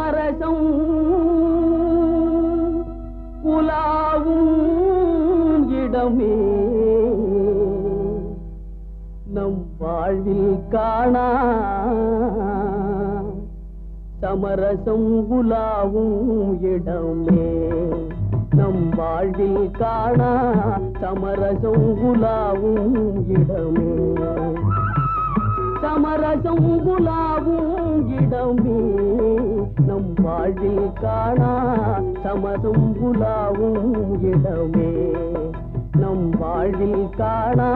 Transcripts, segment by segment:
குமரசம் புலாவும் இடமே. நம் வாழ்வில் காணா சமரசம் புலாவும் இடமே. நம் வாழ்வில் காணா சமரசம் புலாவும் இடமே. சமரசம் குலாவும் இடமே நம் வாழ்வில் காணா சமரசம் குலாவும் இடமே நம் வாழ்வில் காணா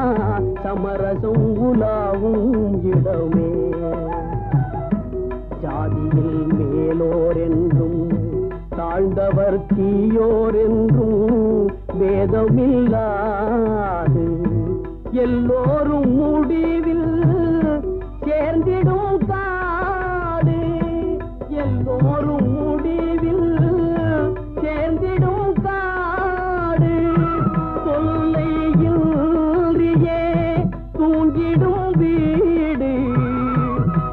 சமரசம் குலாவும் இடமே ஜாதியில் மேலோர் என்றும் தாழ்ந்தவர் தீயோர் என்றும் வேதமில்லாது எல்லோரும் முடிவில் தூங்கிடும் வீடு.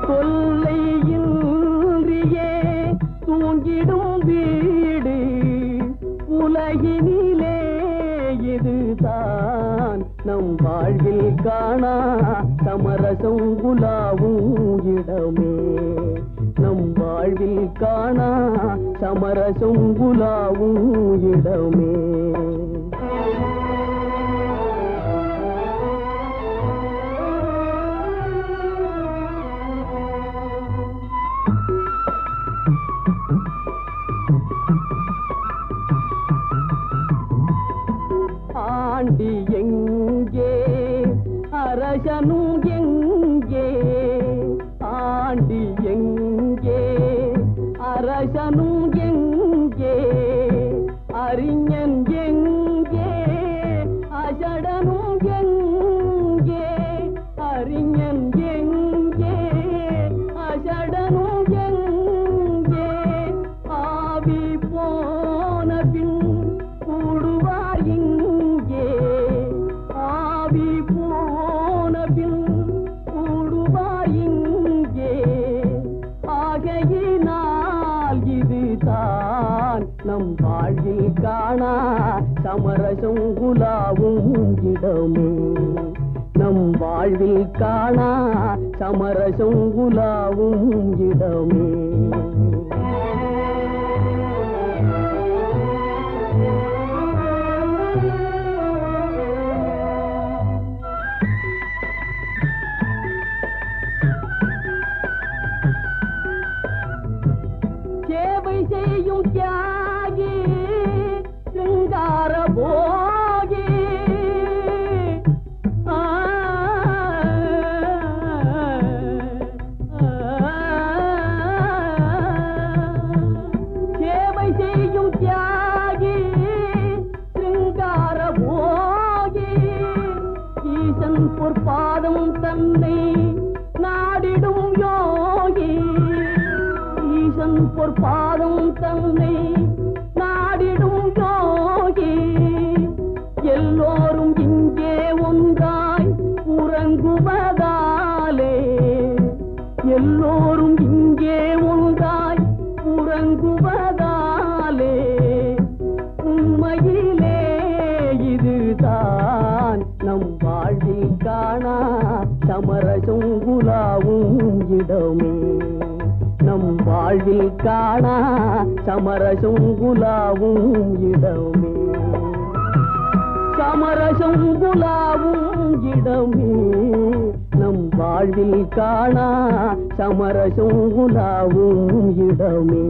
தொல்லையின்றியே தூங்கிடும் வீடு. உலகினிலே இதுதான் நம் வாழ்வில் காணா. சமரசம் குலாவும் இடமே. நம் வாழ்வில் காணா. சமரசம் குலாவும் இடமே. ஆண்டி எங்கே அரசனும் எங்கே ஆண்டி எங்கே அரசனும் நம் வாழ்வில் காணா சமரசம் குலாவும் இடமே நம் வாழ்வில் காணா சமரசம் குலாவும் இடமே ஈசன் தன்னை நாடிடும் யோகி. எல்லோரும் இங்கே ஒன்றாய் உறங்குவதாலே. எல்லோரும் இங்கே ஒன்றாய் உறங்குவதாலே. உண்மையிலே இதுதான் நம் வாழ்வில் காணா. சமரசும் குலாவும் இடமே. நம் வாழ்வில் காணா சமரசும் குலாவும் இடமே. சமரசம் குலாவும் இடமே. நம் வாழ்வில் காணா சமரசும் குலாவும் இடமே.